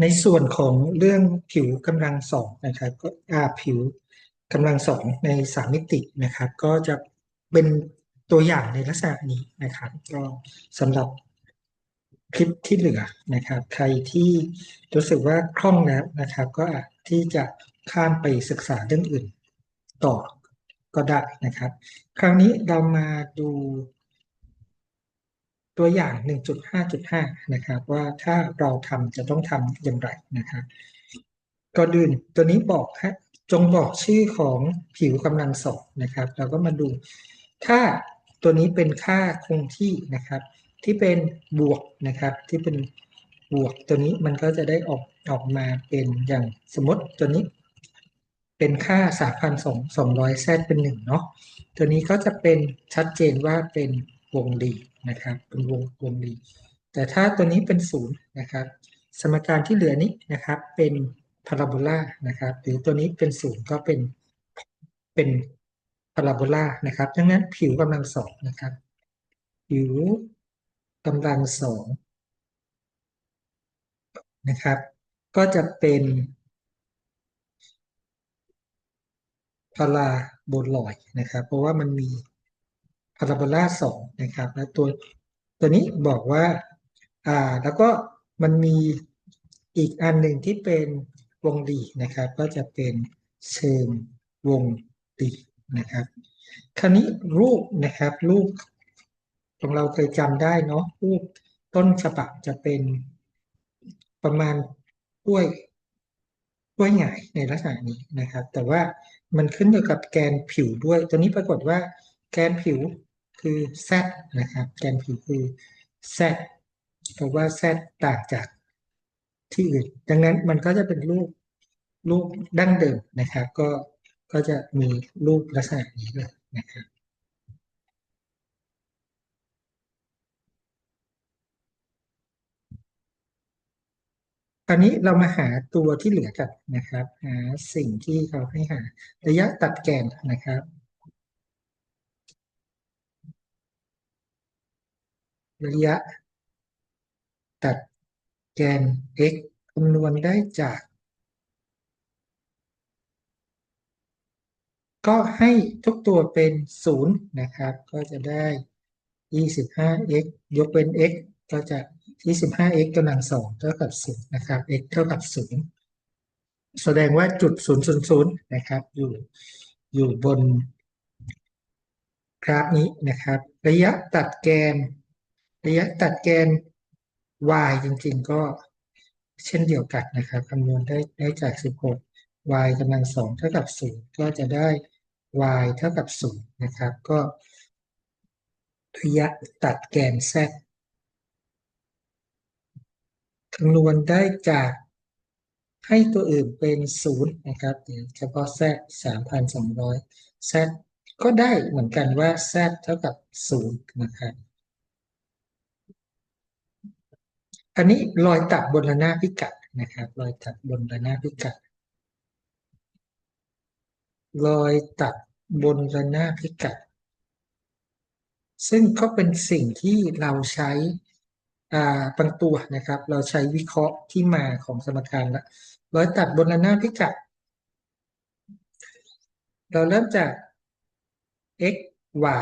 ในส่วนของเรื่องผิวกำลังสองนะครับก็อาผิวกำลังสองในสามมิตินะครับ ก็จะเป็นตัวอย่างในลักษณะนี้นะครับ ก็สำหรับคลิปที่เหลือนะครับ ใครที่รู้สึกว่าคล่องแล้วนะครับ ก็อาจที่จะข้ามไปศึกษาเรื่องอื่นต่อก็ได้นะครับ คราวนี้เรามาดู ตัวอย่าง 1.5.5 นะครับว่าถ้าเราทำจะต้องทำอย่างไรนะครับก่อนอื่นตัวนี้บอกฮะจงบอกชื่อของผิวกำลังสองนะครับ เราก็มาดู ถ้าตัวนี้เป็นค่าคงที่นะครับ ที่เป็นบวกนะครับที่เป็นบวกตัวนี้มันก็จะได้ออกออกมาเป็นอย่างสมมติตัวนี้ เป็นค่า 3,200แซดเป็น1เนาะตัวนี้ก็จะเป็นชัดเจนว่าเป็นวงรี นะครับเป็นวงวงรีแต่ถ้าตัวนี้เป็นศูนย์นะครับ สมการที่เหลือนี้นะครับ เป็นพาราโบลานะครับ หรือตัวนี้เป็นศูนย์ก็เป็นเป็นพาราโบลานะครับดังนั้นผิวกำลังสองนะครับ ผิวกำลังสองนะครับ ก็จะเป็นพาราโบลอยนะครับ เพราะว่ามันมี พาราโบลาสองนะครับแล้วตัวตัวนี้บอกว่าอ่าแล้วก็มันมีอีกอันหนึ่งที่เป็นวงรีนะครับ ก็จะเป็นเชิงวงรีนะครับ คราวนี้รูปนะครับรูปของเราเคยจำได้เนาะรูปต้นฉบับจะเป็นประมาณกล้วยกล้วยหงายในลักษณะนี้นะครับ แต่ว่ามันขึ้นอยู่กับแกนผิวด้วย ตัวนี้ปรากฏว่าแกนผิว คือ z นะครับแกนผิวคือ z เพราะว่า z ต่างจากที่อื่น ดังนั้นมันก็จะเป็นรูปรูปดั้งเดิมนะครับ ก็ก็จะมีรูปลักษณะนี้เลยนะครับตอนนี้เรามาหาตัวที่เหลือกันนะครับ หาสิ่งที่เขาให้หาระยะตัดแกนนะครับ ระยะ ตัดแกน x คำนวณได้จาก ก็ให้ทุกตัวเป็นศูนย์นะครับ ก็จะได้ 25x ยกเว้น x ก็จะ 25x กำลังสองเท่ากับ 0 นะครับ x เท่ากับ 0 แสดงว่าจุด 000 นะครับ อยู่อยู่บนกราฟนี้นะครับ ระยะตัดแกน ระยะตัดแกน y จริงๆ ก็เช่นเดียวกันนะครับคำนวณได้ได้จาก 16 y กำลังสองเท่ากับ 0 ก็จะได้ y เท่ากับ 0 นะครับ ก็ระยะตัดแกน z คำนวณได้จากให้ตัวอื่นเป็น 0 นะครับเฉพาะ z 3,200 z ก็ได้เหมือนกันว่า z เท่ากับ 0 นะครับ อันนี้รอยตัดบนระนาบพิกัดนะครับ รอยตัดบนระนาบพิกัด รอยตัดบนระนาบพิกัด ซึ่งก็เป็นสิ่งที่เราใช้บางตัวนะครับ เราใช้วิเคราะห์ที่มาของสมการละรอยตัดบนระนาบพิกัด เราเริ่มจาก x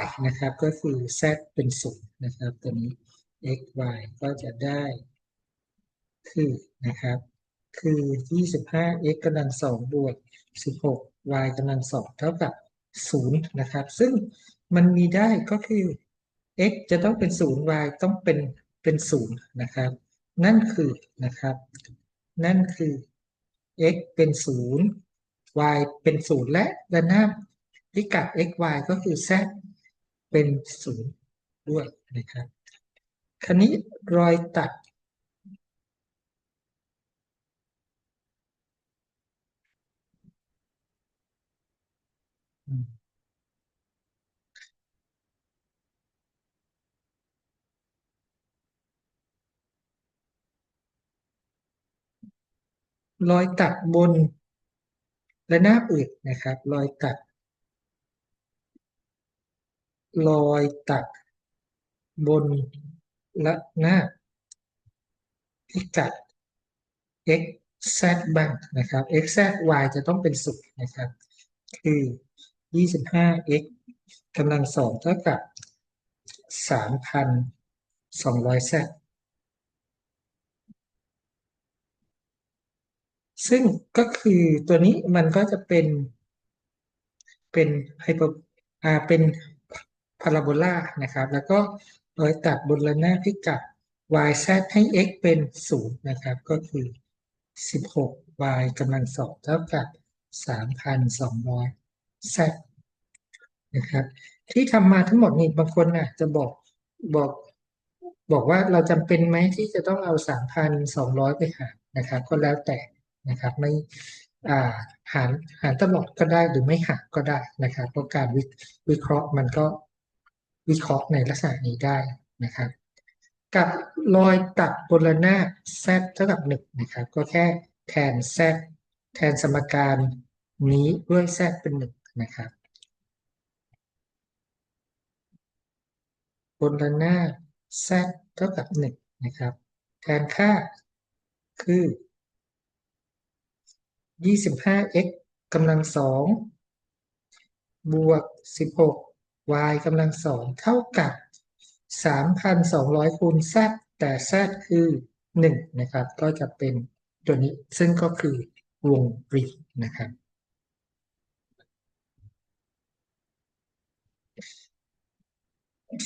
y นะครับ ก็คือ z เป็นศูนย์นะครับ ตัวนี้ x y ก็จะได้ คือนะครับ คือ 25x กำลังสองบวก 16y กำลังสองเท่ากับ 0 นะครับ ซึ่งมันมีได้ก็คือ x จะต้องเป็น 0 y ต้องเป็นเป็น 0 นะครับ นั่นคือนะครับ นั่นคือ x เป็น 0 y เป็น 0 และระนาบพิกัด x y ก็คือ z เป็น 0 ด้วยนะครับ คราวนี้รอยตัด รอยตัดบนระหน้าอื่นนะครับ รอยตัด รอยตัดบนระหน้าพิกัด x z บ้างนะครับ x z y จะต้องเป็นศูนย์นะครับ คือ 25x กำลังสองเท่ากับ 3,200 z ซึ่งก็คือตัวนี้มันก็จะเป็น เป็นไฮเปอร์อ่าเป็นพาราโบลานะครับ แล้วก็โดยตัดบนระนาบพิกัด y z ให้ x เป็น 0 นะครับ ก็คือ 16y กำลังสองเท่ากับ 3,200 z นะครับ ที่ทำมาทั้งหมดนี่บางคนน่ะจะบอกบอกบอกว่าเราจำเป็นไหมที่จะต้องเอา 3,200 ไปหารนะครับ ก็แล้วแต่ นะครับไม่หารหารตลอดก็ได้หรือไม่หารก็ได้นะครับเพราะการวิวิเคราะห์มันก็วิเคราะห์ในลักษณะนี้ได้นะครับ กับรอยตัดบนระนาบ z เท่ากับ1นะครับ ก็แค่แทน z แทนสมการนี้ด้วย z เป็น1นะครับบนระนาบ z เท่ากับ1นะครับ แทนค่าคือ 25x กำลังสองบวก 16y กำลังสองเท่ากับ 3,200 คูณ z แต่ z คือ 1 นะครับ ก็จะเป็นตัวนี้ซึ่งก็คือวงรีนะครับ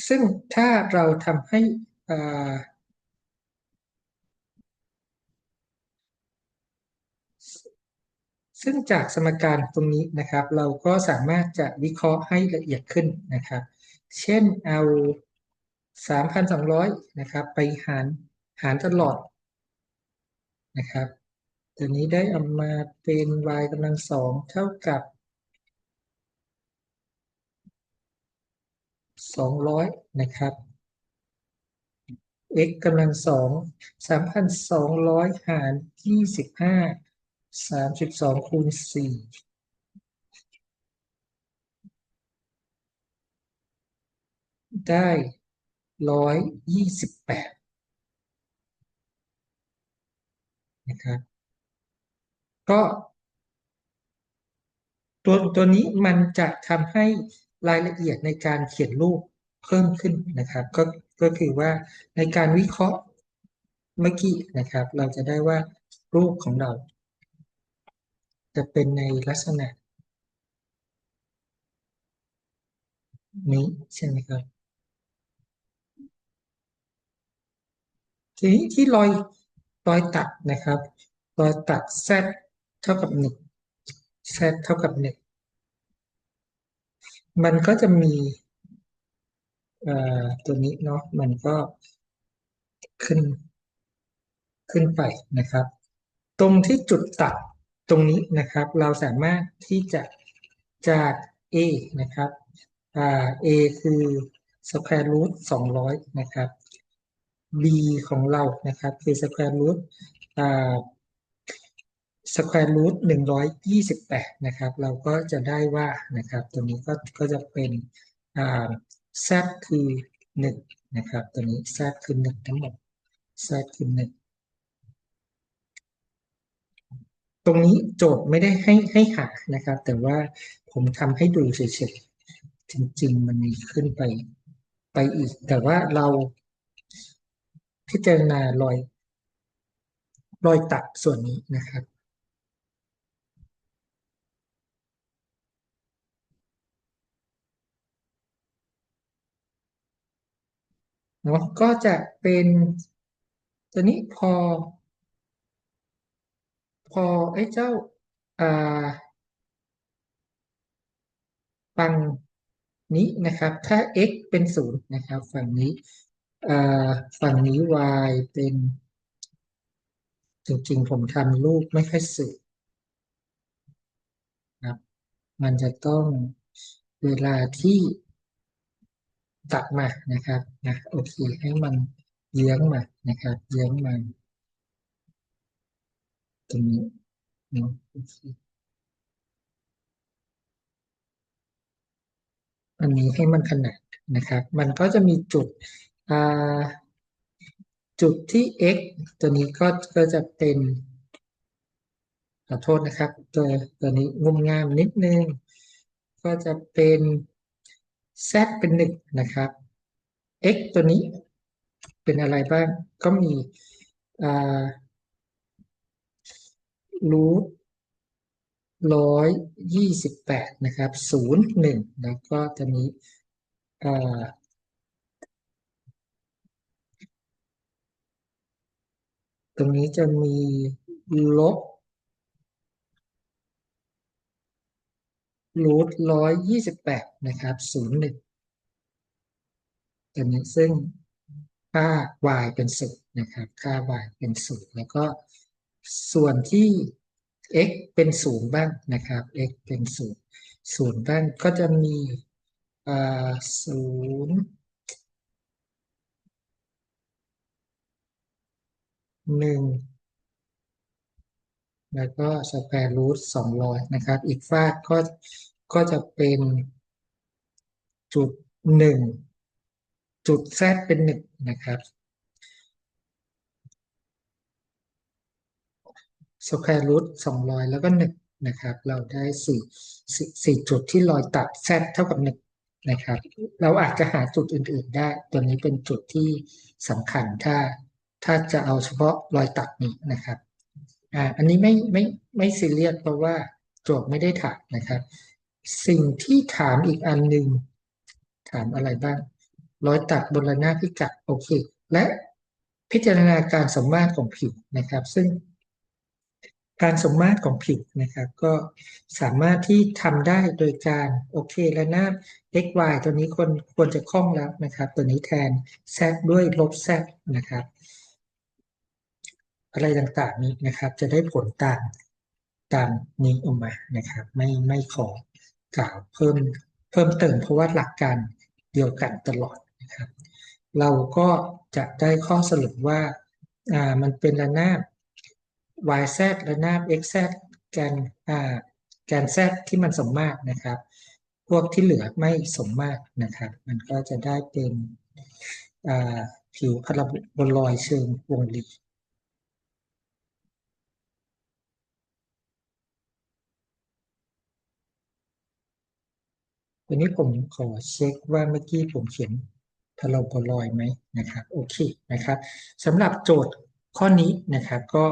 ซึ่งถ้าเราทำให้อ่า ซึ่งจากสมการตรงนี้นะครับ เราก็สามารถจะวิเคราะห์ให้ละเอียดขึ้นนะครับ เช่นเอา 3,200 นะครับ ไปหารหารตลอดนะครับตัวนี้ได้เอามาเป็น y กำลังสองเท่ากับ 200 นะครับ x กำลังสอง3,200 หาร 25 32คูณ4ได้128นะครับ ก็ตัวตัวนี้มันจะทำให้รายละเอียดในการเขียนรูปเพิ่มขึ้นนะครับ ก็ก็คือว่าในการวิเคราะห์เมื่อกี้นะครับ เราจะได้ว่ารูปของเรา จะเป็นในลักษณะ นี้ใช่ไหมครับทีนี้ที่รอยรอยตัดนะครับ รอยตัด z เท่ากับหนึ่ง z เท่ากับหนึ่งมันก็จะมีตัวนี้เนาะมันก็ขึ้นขึ้นไปนะครับ ตรงที่จุดตัด ตรงนี้นะครับเราสามารถที่จะจาก a นะครับอ่า a คือ square root 200 นะครับ b ของเรานะครับคือ square root อ่า square root 128 นะครับ เราก็จะได้ว่านะครับตัวนี้ก็ก็จะเป็นอ่า z คือ 1 นะครับตัวนี้ z คือ 1 ทั้งหมด z คือ 1 ตรงนี้โจทย์ไม่ได้ให้ให้หานะครับ แต่ว่าผมทำให้ดูเฉยๆจริง ๆ มันมีขึ้นไปไปอีก แต่ว่าเราพิจารณารอยรอยตัดส่วนนี้นะครับเนาะก็จะเป็นตัวนี้พอ พอไอ้เจ้าอ่าฝั่งนี้นะครับ ถ้า x เป็นศูนย์นะครับ ฝั่งนี้ฝั่งนี้ y เป็น จริงๆ ผมทำรูปไม่ค่อยสวยครับ มันจะต้องเวลาที่ตัดมานะครับนะโอเคให้มันเยื้องมานะครับ เยื้องมา ตรงนี้เนาะอันนี้ให้มันขนาดนะครับ มันก็จะมีจุดอ่าจุดที่ x ตัวนี้ก็ก็จะเป็นขอโทษนะครับ ตัวตัวนี้งุมงามนิดนึง ก็จะเป็น z เป็นหนึ่งนะครับ x ตัวนี้เป็นอะไรบ้างก็มีอ่า รูทร้อยยี่สิบแปดนะครับศูนย์หนึ่งแล้วก็จะมีอ่าตรงนี้จะมีลบรูทร้อยยี่สิบแปดนะครับศูนย์หนึ่งตัวนี้ซึ่งค่า y เป็นศูนย์นะครับ ค่า y เป็นศูนย์แล้วก็ ส่วนที่ x เป็นศูนย์บ้างนะครับ x เป็นศูนย์ศูนย์บ้างก็จะมีศูนย์หนึ่งแล้วก็สแควร์รูทสองร้อยนะครับ อีกฝากก็ก็จะเป็นจุดหนึ่งจุดแซดเป็นหนึ่งนะครับ สแควร์รูทสองร้อยแล้วก็หนึ่งนะครับ เราได้สี่สี่จุดที่รอยตัดแซเท่ากับหนึ่งนะครับ เราอาจจะหาจุดอื่น ๆ ได้ ตัวนี้เป็นจุดที่สำคัญถ้าถ้าจะเอาเฉพาะรอยตัดนี้นะครับอ่าอันนี้ไม่ไม่ไม่ซีเรียสเพราะว่าโจทย์ไม่ได้ถามนะครับ สิ่งที่ถามอีกอันหนึ่งถามอะไรบ้าง รอยตัดบนระนาบพิกัดโอเค และพิจารณาการสมมาตรของผิวนะครับ ซึ่ง การสมมาตรของผิวนะครับ ก็สามารถที่ทำได้โดยการโอเคระนาบ x y ตัวนี้ควรควรจะคล่องแล้วนะครับ ตัวนี้แทน z ด้วยลบ z นะครับ อะไรต่างๆนี้นะครับ จะได้ผลตามตามนี้ออกมานะครับ ไม่ไม่ขอกล่าวเพิ่มเพิ่มเติมเพราะว่าหลักการเดียวกันตลอดนะครับ เราก็จะได้ข้อสรุปว่าอ่ามันเป็นระนาบ y z ระนาบ x z แกนอ่าแกน z ที่มันสมมาตรนะครับ พวกที่เหลือไม่สมมาตรนะครับ มันก็จะได้เป็นอ่าผิวพาราโบลอยเชิงวงรีทีนี้ผมขอเช็คว่าเมื่อกี้ผมเขียนพาราโบลอยไหมนะครับ โอเคนะครับสำหรับโจทย์ข้อนี้นะครับก็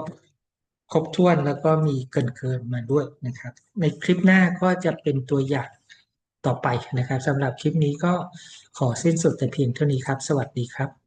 ครบถ้วนแล้วก็มีเกินเกินมาด้วยนะครับ ในคลิปหน้าก็จะเป็นตัวอย่างต่อไปนะครับสำหรับคลิปนี้ก็ขอสิ้นสุดแต่เพียงเท่านี้ครับ สวัสดีครับ